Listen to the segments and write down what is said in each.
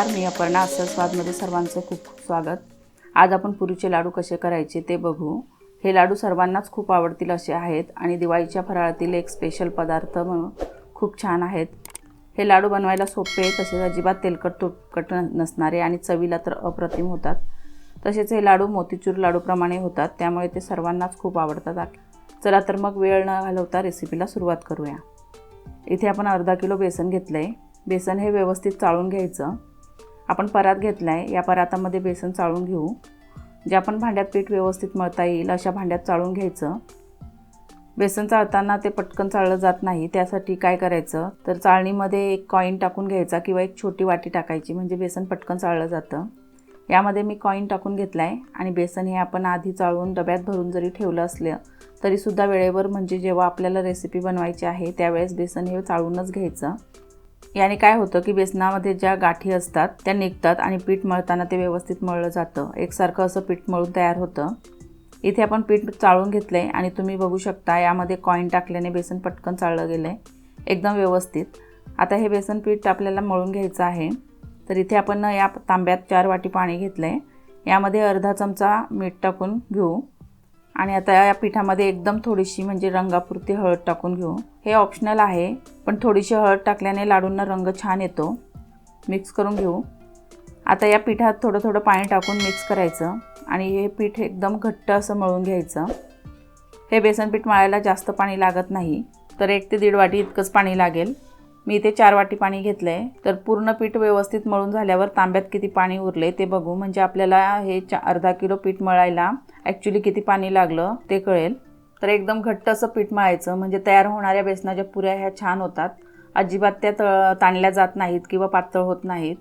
नमस्कार मी अपर्णा असं स्वादमध्ये सर्वांचं खूप खूप स्वागत. आज आपण पुरीचे लाडू कसे करायचे ते बघू. हे लाडू सर्वांनाच खूप आवडतील असे आहेत आणि दिवाळीच्या फराळातील एक स्पेशल पदार्थ म्हणून खूप छान आहेत. हे लाडू बनवायला सोपे तसेच अजिबात तेलकट तुटकट नसणारे आणि चवीला तर अप्रतिम होतात. तसेच हे लाडू मोतीचूर लाडूप्रमाणे होतात त्यामुळे ते सर्वांनाच खूप आवडतात. चला तर मग वेळ न घालवता रेसिपीला सुरुवात करूया. इथे आपण अर्धा किलो बेसन घेतलं आहे बेसन हे व्यवस्थित चाळून घ्यायचं. आपण परात घेतला आहे या परातामध्ये बेसन चाळून घेऊ. जे आपण भांड्यात पीठ व्यवस्थित मळता येईल अशा भांड्यात चाळून घ्यायचं. बेसन चाळताना ते पटकन चाळलं जात नाही त्यासाठी काय करायचं? तर चाळणीमध्ये एक कॉईन टाकून घ्यायचा किंवा एक छोटी वाटी टाकायची म्हणजे बेसन पटकन चाळलं जातं. यामध्ये मी कॉईन टाकून घेतला आहे आणि बेसन हे आपण आधी चाळून डब्यात भरून जरी ठेवलं असलं तरीसुद्धा वेळेवर म्हणजे जेव्हा आपल्याला रेसिपी बनवायची आहे त्यावेळेस बेसन हे चाळूनच घ्यायचं. याने काय होतं की बेसनामध्ये ज्या गाठी असतात त्या निघतात आणि पीठ मळताना ते व्यवस्थित मळलं जातं. एकसारखं असं पीठ मळून तयार होतं. इथे आपण पीठ चाळून घेतलं आहे आणि तुम्ही बघू शकता यामध्ये कॉईन टाकल्याने बेसन पटकन चाळलं गेलं आहे एकदम व्यवस्थित. आता हे बेसन पीठ आपल्याला मळून घ्यायचं आहे. तर इथे आपण या तांब्यात चार वाटी पाणी घेतलं आहे यामध्ये अर्धा चमचा मीठ टाकून घेऊ. आणि आता या पिठामध्ये एकदम थोडीशी म्हणजे रंगापुरती हळद टाकून घेऊ. हे ऑप्शनल आहे पण थोडीशी हळद टाकल्याने लाडूंना रंग छान येतो. मिक्स करून घेऊ. आता या पिठात थोडं थोडं पाणी टाकून मिक्स करायचं आणि हे पीठ एकदम घट्ट असं मळून घ्यायचं. हे बेसन पीठ मळायला जास्त पाणी लागत नाही तर एक ते दीड वाटी इतकंच पाणी लागेल. मी इथे चार वाटी पाणी घेतलं आहे तर पूर्ण पीठ व्यवस्थित मळून झाल्यावर तांब्यात किती पाणी उरले ते बघू. म्हणजे आपल्याला हे चा अर्धा किलो पीठ मळायला ॲक्च्युली किती पाणी लागलं ते कळेल. तर एकदम घट्ट असं पीठ मळायचं. म्हणजे तयार होणाऱ्या बेसनाच्या पुऱ्या ह्या छान होतात. अजिबात त्या त ताणल्या जात नाहीत किंवा पातळ होत नाहीत.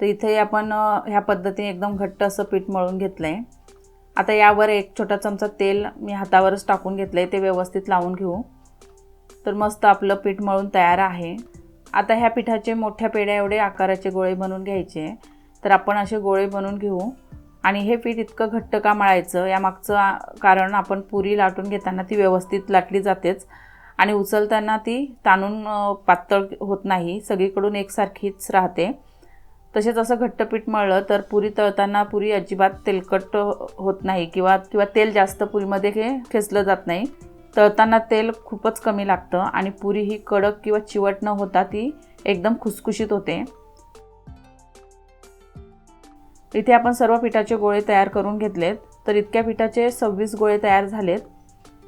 तर इथे आपण ह्या पद्धतीने एकदम घट्ट असं पीठ मळून घेतलं आहे आता यावर एक छोटा चमचा तेल मी हातावरच टाकून घेतलं आहे ते व्यवस्थित लावून घेऊ. तर मस्त आपलं पीठ मळून तयार आहे. आता ह्या पिठाचे मोठ्या पेड्या एवढे आकाराचे गोळे बनवून घ्यायचे. तर आपण असे गोळे बनवून घेऊ. आणि हे पीठ इतकं घट्ट का मळायचं यामागचं कारण आपण पुरी लाटून घेताना ती व्यवस्थित लाटली जातेच. आणि उचलताना ती ताणून पातळ होत नाही. सगळीकडून एकसारखीच राहते. तसेच असं घट्ट पीठ मळलं तर पुरी तळताना पुरी अजिबात तेलकट होत नाही किंवा किंवा तेल जास्त पुरीमध्ये हे खेचलं जात नाही. तळताना तेल खूपच कमी लागतं आणि पुरी ही कडक किंवा चिवट न होता ती एकदम खुसखुशीत होते. इथे आपण सर्व पिठाचे गोळे तयार करून घेतलेत. तर इतक्या पिठाचे सव्वीस गोळे तयार झालेत.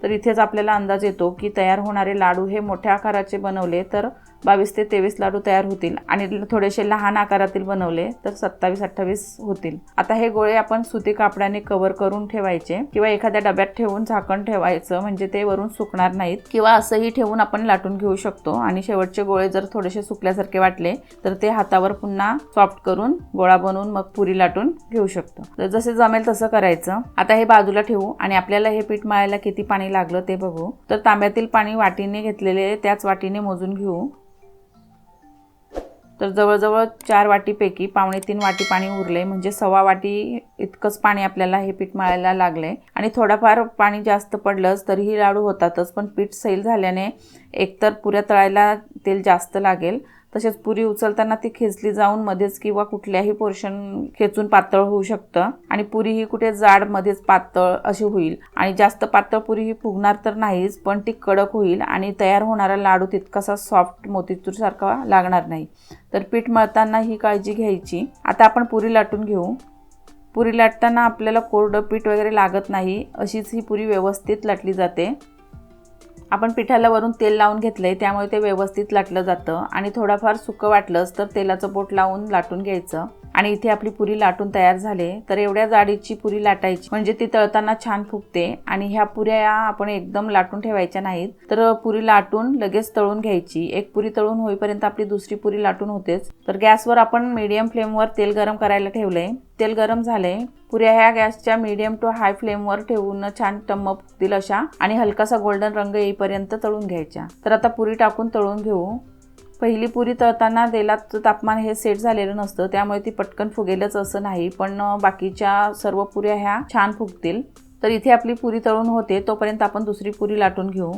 तर इथेच आपल्याला अंदाज येतो की तयार होणारे लाडू हे मोठ्या आकाराचे बनवले तर बावीस ते तेवीस लाडू तयार होतील आणि थोडेसे लहान आकारातील बनवले तर सत्तावीस अठ्ठावीस होतील. आता हे गोळे आपण सुती कापडाने कव्हर करून ठेवायचे किंवा एखाद्या डब्यात ठेवून झाकण ठेवायचं म्हणजे ते वरून सुकणार नाहीत किंवा असंही ठेवून आपण लाटून घेऊ शकतो. आणि शेवटचे गोळे जर थोडेसे सुकल्यासारखे वाटले तर ते हातावर पुन्हा सॉफ्ट करून गोळा बनवून मग पुरी लाटून घेऊ शकतो. तर जसे जमेल तसं करायचं. आता हे बाजूला ठेवू आणि आपल्याला हे पीठ मळायला किती पाणी लागलं ते बघू. तर तांब्यातील पाणी वाटीने घेतलेले त्याच वाटीने मोजून घेऊ. तर जवळजवळ चार वाटीपैकी पावणे तीन वाटी पाणी उरले म्हणजे सव्वा वाटी इतकंच पाणी आपल्याला हे पीठ मळायला लागले आणि थोडंफार पाणी जास्त पडलंच तरीही लाडू होतातच पण पीठ सैल झाल्याने एकतर पुऱ्या तळायला तेल जास्त लागेल. तसेच पुरी उचलताना ती खेचली जाऊन मध्येच किंवा कुठल्याही पोर्शन खेचून पातळ होऊ शकतं. आणि पुरी ही कुठे जाड मध्येच पातळ अशी होईल. आणि जास्त पातळ पुरी ही फुगणार तर नाहीच पण ती कडक होईल आणि तयार होणारा लाडू तितकासा सॉफ्ट मोतीचूर सारखा लागणार नाही. तर पीठ मळताना ही काळजी घ्यायची. आता आपण पुरी लाटून घेऊ. पुरी लाटताना आपल्याला कोरडं पीठ वगैरे लागत नाही अशीच ही पुरी व्यवस्थित लाटली जाते. आपण पिठाला वरून तेल लावून घेतलं आहे त्यामुळे ते व्यवस्थित लाटलं जातं. आणि थोडाफार सुकं वाटलंच तर तेलाचं बोट लावून लाटून घ्यायचं. आणि इथे आपली पुरी लाटून तयार झाले तर एवढ्या जाडीची पुरी लाटायची. म्हणजे ती तळताना छान फुगते आणि ह्या पुऱ्या आपण एकदम लाटून ठेवायच्या नाहीत. तर पुरी लाटून लगेच तळून घ्यायची. एक पुरी तळून होईपर्यंत आपली दुसरी पुरी लाटून होतेच. तर गॅसवर आपण मीडियम फ्लेमवर तेल गरम करायला ठेवलंय. तेल गरम झालंय पुऱ्या ह्या गॅसच्या मीडियम टू हाय फ्लेमवर ठेवून छान टम्म फुगतील अशा आणि हलकासा गोल्डन रंग येईपर्यंत तळून घ्यायच्या. तर आता पुरी टाकून तळून घेऊ. पहिली पुरी तळताना तेलात तापमान हे सेट झालेलं नसतं त्यामुळे ती पटकन फुगेलच असं नाही. पण बाकीच्या सर्व पुऱ्या ह्या छान फुगतील. तर इथे आपली पुरी तळून होते तोपर्यंत आपण दुसरी पुरी लाटून घेऊ.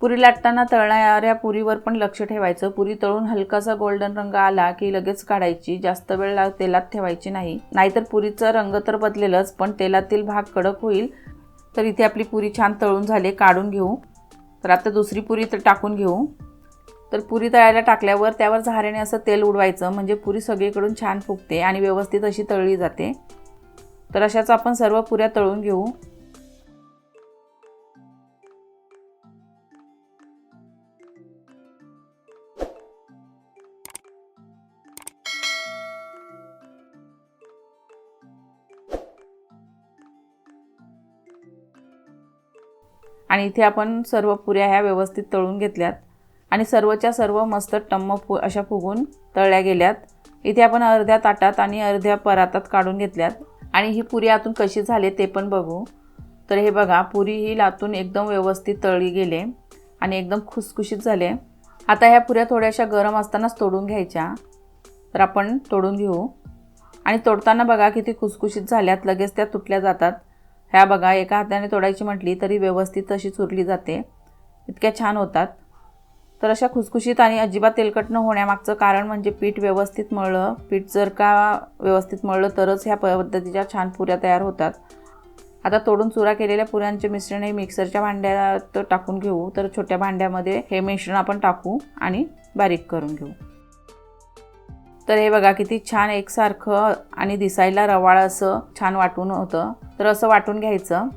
पुरी लाटताना तळणाऱ्या पुरीवर पण लक्ष ठेवायचं. पुरी तळून हलकासा गोल्डन रंग आला की लगेच काढायची. जास्त वेळ ला- तेलात ठेवायची नाही. नाहीतर पुरीचा रंग तर बदलेलच पण तेलातील भाग कडक होईल. तर इथे आपली पुरी छान तळून झाले काढून घेऊ. तर आता दुसरी पुरी तर टाकून घेऊ. तर पुरी तळायला टाकल्यावर त्यावर झाऱ्याने असं तेल उडवायचं. म्हणजे पुरी सगळीकडून छान फुगते आणि व्यवस्थित अशी तळली जाते. तर अशाच आपण सर्व पुऱ्या तळून घेऊ. आणि इथे आपण सर्व पुऱ्या ह्या व्यवस्थित तळून घेतल्यात. आणि सर्वच्या सर्व मस्त टम्म फु अशा फुगून तळल्या गेल्यात. इथे आपण अर्ध्या ताटात आणि अर्ध्या परातात काढून घेतल्यात. आणि ही पुरी आतून कशी झाली ते पण बघू. तर हे बघा पुरी ही लातून एकदम व्यवस्थित तळली गेले आणि एकदम खुसखुशीत झाले. आता ह्या पुऱ्या थोड्याशा गरम असतानाच तोडून घ्यायच्या. तर आपण तोडून घेऊ. आणि तोडताना बघा किती खुसखुशीत झाल्यात लगेच त्या तुटल्या जातात. ह्या बघा एका हाताने तोडायची म्हटली तरी व्यवस्थित अशी चुरली जाते. इतक्या छान होतात. तर अशा खुसखुशीत आणि अजिबात तेलकट न होण्यामागचं कारण म्हणजे पीठ व्यवस्थित मळलं. पीठ जर का व्यवस्थित मळलं तरच ह्या पद्धतीच्या छान पुऱ्या तयार होतात. आता तोडून चुरा केलेल्या पुऱ्यांचे मिश्रण हे मिक्सरच्या भांड्यात टाकून घेऊ. तर छोट्या भांड्यामध्ये हे मिश्रण आपण टाकू आणि बारीक करून घेऊ. तर हे बघा किती छान एकसारखं आणि दिसायला रवाळ असं छान वाटून होतं. तर असं वाटून घ्यायचं.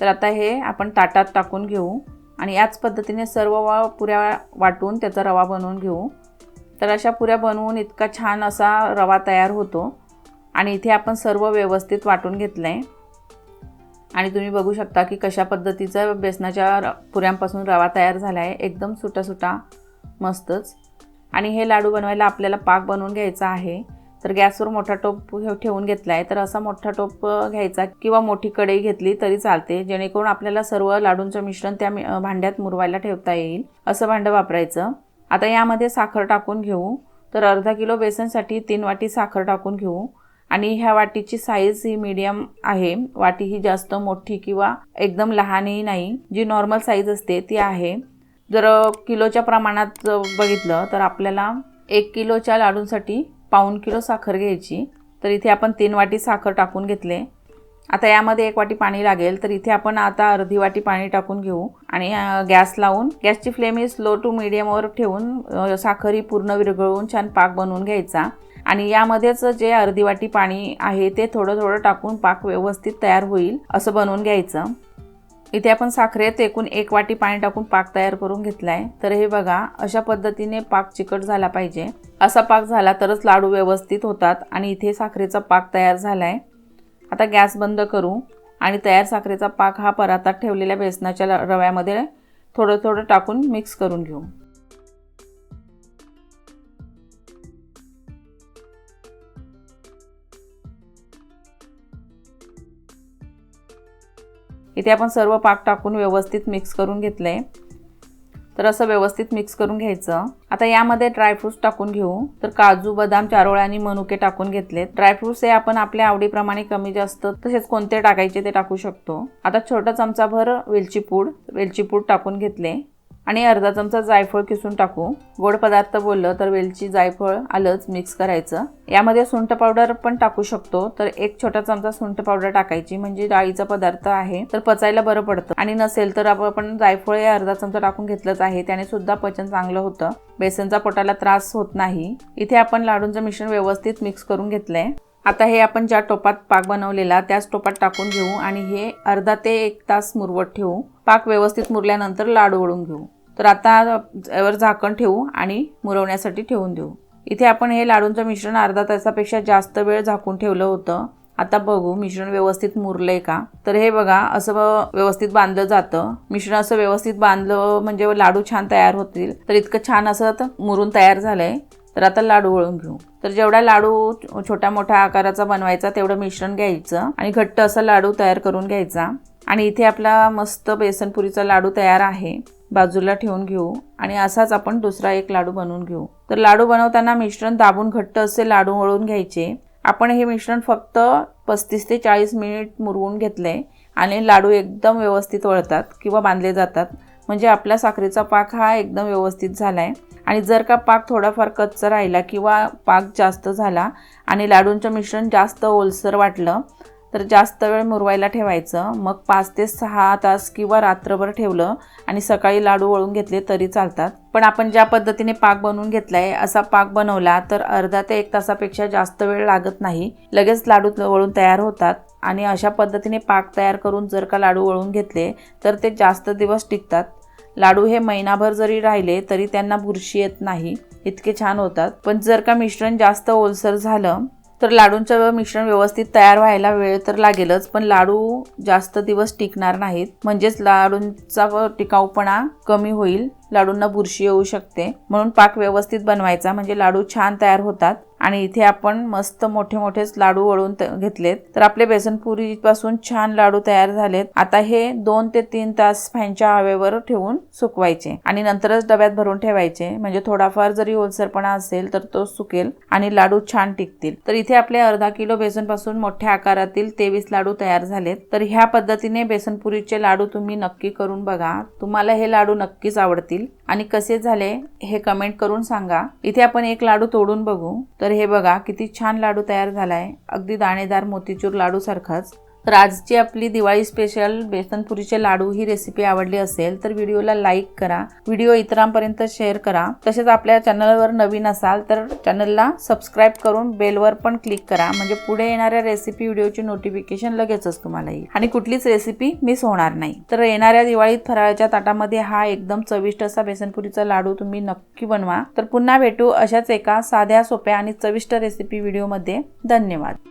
तर आता हे आपण ताटात टाकून घेऊ. आणि याच पद्धतीने सर्व वा पुऱ्या वाटून त्याचा रवा बनवून घेऊ. तर अशा पुऱ्या बनवून इतका छान असा रवा तयार होतो. आणि इथे आपण सर्व व्यवस्थित वाटून घेतलं आहे आणि तुम्ही बघू शकता की कशा पद्धतीचा बेसनाच्या र पुऱ्यांपासून रवा तयार झाला आहे एकदम सुटा सुटा मस्तच. आणि हे लाडू बनवायला आपल्याला पाक बनवून घ्यायचा आहे. तर गॅसवर मोठा टोप ठेवून घेतला आहे तर असा मोठा टोप घ्यायचा किंवा मोठी कढई घेतली तरी चालते. जेणेकरून आपल्याला सर्व लाडूंचं मिश्रण त्या भांड्यात मुरवायला ठेवता येईल. असं भांडं वापरायचं. आता यामध्ये साखर टाकून घेऊ. तर अर्धा किलो बेसनसाठी तीन वाटी साखर टाकून घेऊ. आणि ह्या वाटीची साईज ही मीडियम आहे. वाटी ही जास्त मोठी किंवा एकदम लहानही नाही. जी नॉर्मल साईज असते ती आहे. जर किलोच्या प्रमाणात बघितलं तर आपल्याला एक किलोच्या लाडूंसाठी पाऊण किलो साखर घ्यायची. तर इथे आपण तीन वाटी साखर टाकून घेतले. आता यामध्ये एक वाटी पाणी लागेल. तर इथे आपण आता अर्धी वाटी पाणी टाकून घेऊ. आणि गॅस लावून गॅसची फ्लेम ही स्लो टू मिडियमवर ठेवून साखर ही पूर्ण विरघळवून छान पाक बनवून घ्यायचा. आणि यामध्येच जे अर्धी वाटी पाणी आहे ते थोडं थोडं टाकून पाक व्यवस्थित तयार होईल असं बनवून घ्यायचं. इथे आपण साखरेत एकूण एक वाटी पाणी टाकून पाक तयार करून घेतला आहे तर हे बघा अशा पद्धतीने पाक चिकट झाला पाहिजे. असा पाक झाला तरच लाडू व्यवस्थित होतात आणि इथे साखरेचा पाक तयार झाला आहे आता गॅस बंद करू आणि तयार साखरेचा पाक हा परातात ठेवलेल्या बेसनाच्या रव्यामध्ये थोडं थोडं टाकून मिक्स करून घेऊ. इथे आपण सर्व पाक टाकून व्यवस्थित मिक्स करून घेतले तर असं व्यवस्थित मिक्स करून घ्यायचं. आता यामध्ये ड्रायफ्रूट्स टाकून घेऊ. तर काजू बदाम चारोळे आणि मनुके टाकून घेतलेत. ड्रायफ्रूट्स हे आपण आपल्या आवडीप्रमाणे कमी जास्त तसेच कोणते टाकायचे ते टाकू शकतो. आता छोटा चमचाभर वेलची पूड वेलची पूड टाकून घेतले. आणि अर्धा चमचा जायफळ किसून टाकू. गोड पदार्थ बोललं तर वेलची जायफळ आलंच मिक्स करायचं. यामध्ये सुंठ पावडर पण टाकू शकतो. तर एक छोटा चमचा सुंठ पावडर टाकायची. म्हणजे डाळीचा पदार्थ आहे तर पचायला बरं पडतं. आणि नसेल तर आपण जायफळ हे अर्धा चमचा टाकून घेतलंच आहे. त्याने सुद्धा पचन चांगलं होतं. बेसनचा पोटाला त्रास होत नाही. इथे आपण लाडूंचं मिश्रण व्यवस्थित मिक्स करून घेतलंय. आता हे आपण ज्या टोपात पाक बनवलेला त्याच टोपात टाकून घेऊ आणि हे अर्धा ते एक तास मुरवत ठेवू. पाक व्यवस्थित मुरल्यानंतर लाडू वळून घेऊ. तर आता यावर झाकण ठेवू आणि मुरवण्यासाठी ठेवून देऊ. इथे आपण हे लाडूंचं मिश्रण अर्धा तासापेक्षा जास्त वेळ झाकून ठेवलं होतं. आता बघू मिश्रण व्यवस्थित मुरलंय का? तर हे बघा असं व्यवस्थित बांधलं जातं. मिश्रण असं व्यवस्थित बांधलं म्हणजे लाडू छान तयार होतील. तर इतकं छान असं मुरून तयार झालंय. तर आता लाडू वळून घेऊ. तर जेवढा लाडू छोट्या मोठ्या आकाराचा बनवायचा तेवढं मिश्रण घ्यायचं आणि घट्ट असा लाडू तयार करून घ्यायचा. आणि इथे आपला मस्त बेसनपुरीचा लाडू तयार आहे. बाजूला ठेवून घेऊ आणि असाच आपण दुसरा एक लाडू बनवून घेऊ. तर लाडू बनवताना मिश्रण दाबून घट्ट असे लाडू वळून घ्यायचे. आपण हे मिश्रण फक्त पस्तीस ते चाळीस मिनिट मुरवून घेतले आणि लाडू एकदम व्यवस्थित वळतात किंवा बांधले जातात. म्हणजे आपला साखरेचा पाक हा एकदम व्यवस्थित झाला आहे आणि जर का पाक थोडाफार कच्चा राहिला किंवा पाक जास्त झाला आणि लाडूंचं मिश्रण जास्त ओलसर वाटलं तर जास्त वेळ मुरवायला ठेवायचं. मग पाच ते सहा तास किंवा रात्रभर ठेवलं आणि सकाळी लाडू वळून घेतले तरी चालतात. पण आपण ज्या पद्धतीने पाक बनवून घेतलाय असा पाक बनवला तर अर्धा ते एक तासापेक्षा जास्त वेळ लागत नाही. लगेच लाडू वळून तयार होतात आणि अशा पद्धतीने पाक तयार करून जर का लाडू वळून घेतले तर ते जास्त दिवस टिकतात. लाडू हे महिनाभर जरी राहिले तरी त्यांना बुरशी येत नाही. इतके छान होतात. पण जर का मिश्रण जास्त ओलसर झालं तर लाडूंचं मिश्रण व्यवस्थित तयार व्हायला वेळ तर लागेलच पण लाडू जास्त दिवस टिकणार नाहीत. म्हणजेच लाडूंचा व टिकाऊपणा कमी होईल. लाडूंना बुरशी येऊ शकते. म्हणून पाक व्यवस्थित बनवायचा. म्हणजे लाडू छान तयार होतात. आणि इथे आपण मस्त मोठे मोठेच लाडू वळून त- घेतलेत. तर आपले बेसनपुरीपासून छान लाडू तयार झालेत. आता हे दोन ते तीन तास फॅनच्या हवेवर ठेवून सुकवायचे. आणि नंतरच डब्यात भरून ठेवायचे. म्हणजे थोडाफार जरी ओलसरपणा असेल तर तो सुकेल आणि लाडू छान टिकतील. तर इथे आपले अर्धा किलो बेसनपासून मोठ्या आकारातील तेवीस लाडू तयार झालेत. तर ह्या पद्धतीने बेसनपुरीचे लाडू तुम्ही नक्की करून बघा. तुम्हाला हे लाडू नक्कीच आवडतील. आणि कसे झाले हे कमेंट करून सांगा. इथे आपण एक लाडू तोडून बघू. तर हे बघा किती छान लाडू तयार झालाय. अगदी दाणेदार मोतीचूर लाडू सारखाच. तर आजची आपली दिवाळी स्पेशल बेसनपुरीचे लाडू ही रेसिपी आवडली असेल तर व्हिडिओला लाईक करा व्हिडिओ इतरांपर्यंत शेअर करा. तसेच आपल्या चॅनलवर नवीन असाल तर चॅनलला सबस्क्राईब करून बेलवर पण क्लिक करा. म्हणजे पुढे येणाऱ्या रेसिपी व्हिडिओची नोटिफिकेशन लगेचच तुम्हाला येईल. आणि कुठलीच रेसिपी मिस होणार नाही. तर येणाऱ्या दिवाळीत फराळाच्या ताटामध्ये हा एकदम चविष्ट असा बेसनपुरीचा लाडू तुम्ही नक्की बनवा. तर पुन्हा भेटू अशाच एका साध्या सोप्या आणि चविष्ट रेसिपी व्हिडिओमध्ये. धन्यवाद.